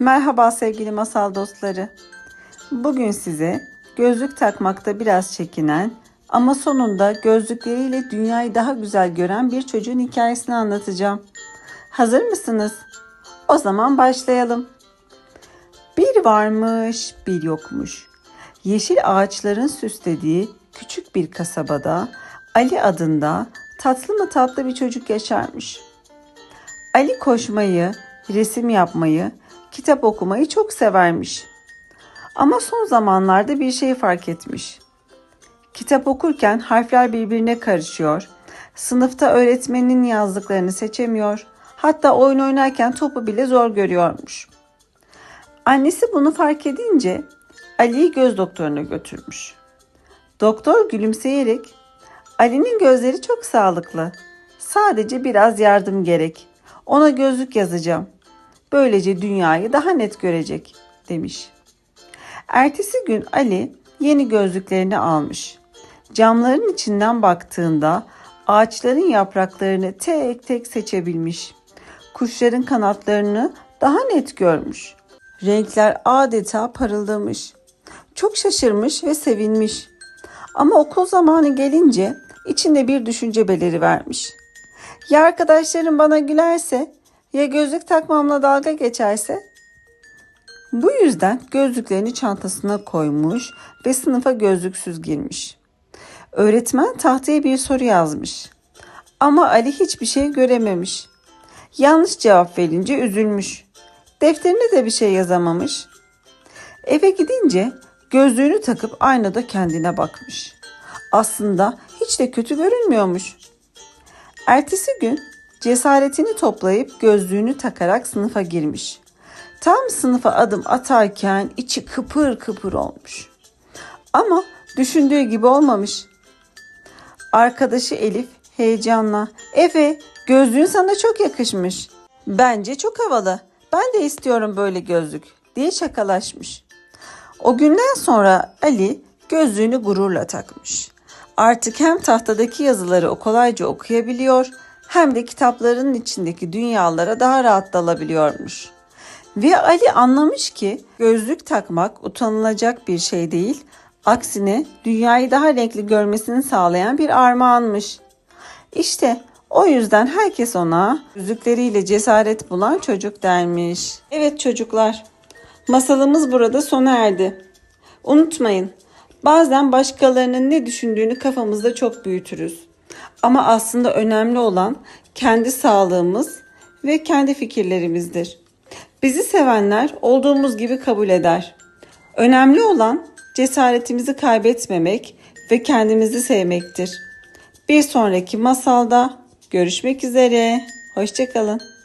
Merhaba sevgili masal dostları. Bugün size gözlük takmakta biraz çekinen ama sonunda gözlükleriyle dünyayı daha güzel gören bir çocuğun hikayesini anlatacağım. Hazır mısınız? O zaman başlayalım. Bir varmış, bir yokmuş. Yeşil ağaçların süslediği küçük bir kasabada Ali adında tatlı mı tatlı bir çocuk yaşarmış. Ali koşmayı, resim yapmayı, kitap okumayı çok severmiş. Ama son zamanlarda bir şey fark etmiş. Kitap okurken harfler birbirine karışıyor. Sınıfta öğretmenin yazdıklarını seçemiyor. Hatta oyun oynarken topu bile zor görüyormuş. Annesi bunu fark edince Ali'yi göz doktoruna götürmüş. Doktor gülümseyerek Ali'nin gözleri çok sağlıklı. Sadece biraz yardım gerek. Ona gözlük yazacağım. Böylece dünyayı daha net görecek demiş. Ertesi gün Ali yeni gözlüklerini almış. Camların içinden baktığında ağaçların yapraklarını tek tek seçebilmiş. Kuşların kanatlarını daha net görmüş. Renkler adeta parıldamış. Çok şaşırmış ve sevinmiş. Ama okul zamanı gelince içinde bir düşünce beliri vermiş. Ya arkadaşlarım bana gülerse, ya gözlük takmamla dalga geçerse? Bu yüzden gözlüklerini çantasına koymuş ve sınıfa gözlüksüz girmiş. Öğretmen tahtaya bir soru yazmış. Ama Ali hiçbir şey görememiş. Yanlış cevap verince üzülmüş. Defterine de bir şey yazamamış. Eve gidince gözlüğünü takıp aynada kendine bakmış. Aslında hiç de kötü görünmüyormuş. Ertesi gün cesaretini toplayıp gözlüğünü takarak sınıfa girmiş. Tam sınıfa adım atarken içi kıpır kıpır olmuş. Ama düşündüğü gibi olmamış. Arkadaşı Elif heyecanla "Efe, gözlüğün sana çok yakışmış. Bence çok havalı. Ben de istiyorum böyle gözlük." diye şakalaşmış. O günden sonra Ali gözlüğünü gururla takmış. Artık hem tahtadaki yazıları o kolayca okuyabiliyor hem de kitapların içindeki dünyalara daha rahat dalabiliyormuş. Ve Ali anlamış ki gözlük takmak utanılacak bir şey değil, aksine dünyayı daha renkli görmesini sağlayan bir armağanmış. İşte o yüzden herkes ona gözlükleriyle cesaret bulan çocuk dermiş. Evet çocuklar, masalımız burada sona erdi. Unutmayın, bazen başkalarının ne düşündüğünü kafamızda çok büyütürüz. Ama aslında önemli olan kendi sağlığımız ve kendi fikirlerimizdir. Bizi sevenler olduğumuz gibi kabul eder. Önemli olan cesaretimizi kaybetmemek ve kendimizi sevmektir. Bir sonraki masalda görüşmek üzere. Hoşçakalın.